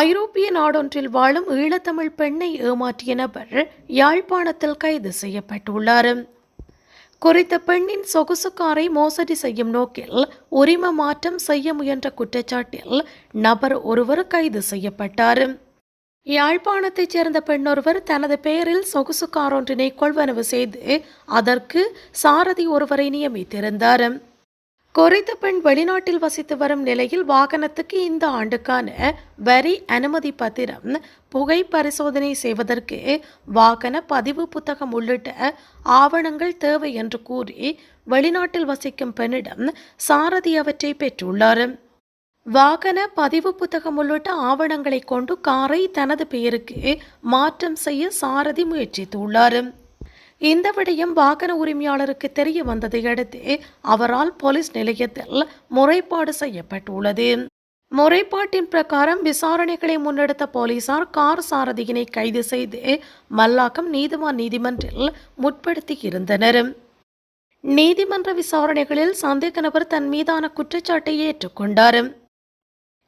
ஐரோப்பிய நாடொன்றில் வாழும் ஈழத்தமிழ் பெண்ணை ஏமாற்றிய நபர் யாழ்ப்பாணத்தில் கைது செய்யப்பட்டுள்ளார். குறித்த பெண்ணின் சொகுசு காரை மோசடி செய்யும் நோக்கில் உரிம மாற்றம் செய்ய முயன்ற குற்றச்சாட்டில் நபர் ஒருவர் கைது செய்யப்பட்டார். யாழ்ப்பாணத்தைச் சேர்ந்த பெண்ணொருவர் தனது பெயரில் சொகுசு கொள்வனவு செய்து அதற்கு சாரதி ஒருவரை நியமித்திருந்தார். குறைந்த பெண் வெளிநாட்டில் வசித்து வரும் நிலையில் வாகனத்துக்கு இந்த ஆண்டுக்கான வரி அனுமதி பத்திரம் புகை பரிசோதனை செய்வதற்கு வாகன பதிவு புத்தகம் உள்ளிட்ட ஆவணங்கள் தேவை என்று கூறி வெளிநாட்டில் வசிக்கும் பெண்ணிடம் சாரதி அவற்றை பெற்றுள்ளார். வாகன பதிவு புத்தகம் உள்ளிட்ட ஆவணங்களை கொண்டு காரை தனது பெயருக்கு மாற்றம் செய்ய சாரதி முயற்சித்துள்ளார். இந்த விடயம் வாகன உரிமையாளருக்கு தெரிய வந்ததை அடுத்து அவரால் போலீஸ் நிலையத்தில் முறைப்பாடு செய்யப்பட்டுள்ளது. முறைப்பாட்டின் பிரகாரம் விசாரணைகளை முன்னெடுத்த போலீசார் கார் சாரதியினை கைது செய்து மல்லாக்கம் நீதிவான் நீதிமன்றில் முற்படுத்தியிருந்தனர். நீதிமன்ற விசாரணைகளில் சந்தேக நபர் தன் மீதான குற்றச்சாட்டை ஏற்றுக்கொண்டார்.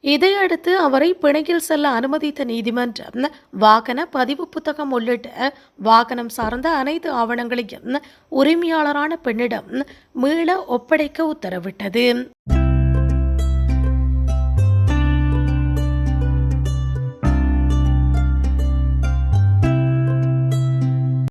இதையடுத்து அவரை பிணையில் செல்ல அனுமதித்த நீதிமன்றம் வாகன பதிவு புத்தகம் உள்ளிட்ட வாகனம் சார்ந்த அனைத்து ஆவணங்களையும் உரிமையாளரான பெண்ணிடம் மீள ஒப்படைக்க உத்தரவிட்டது.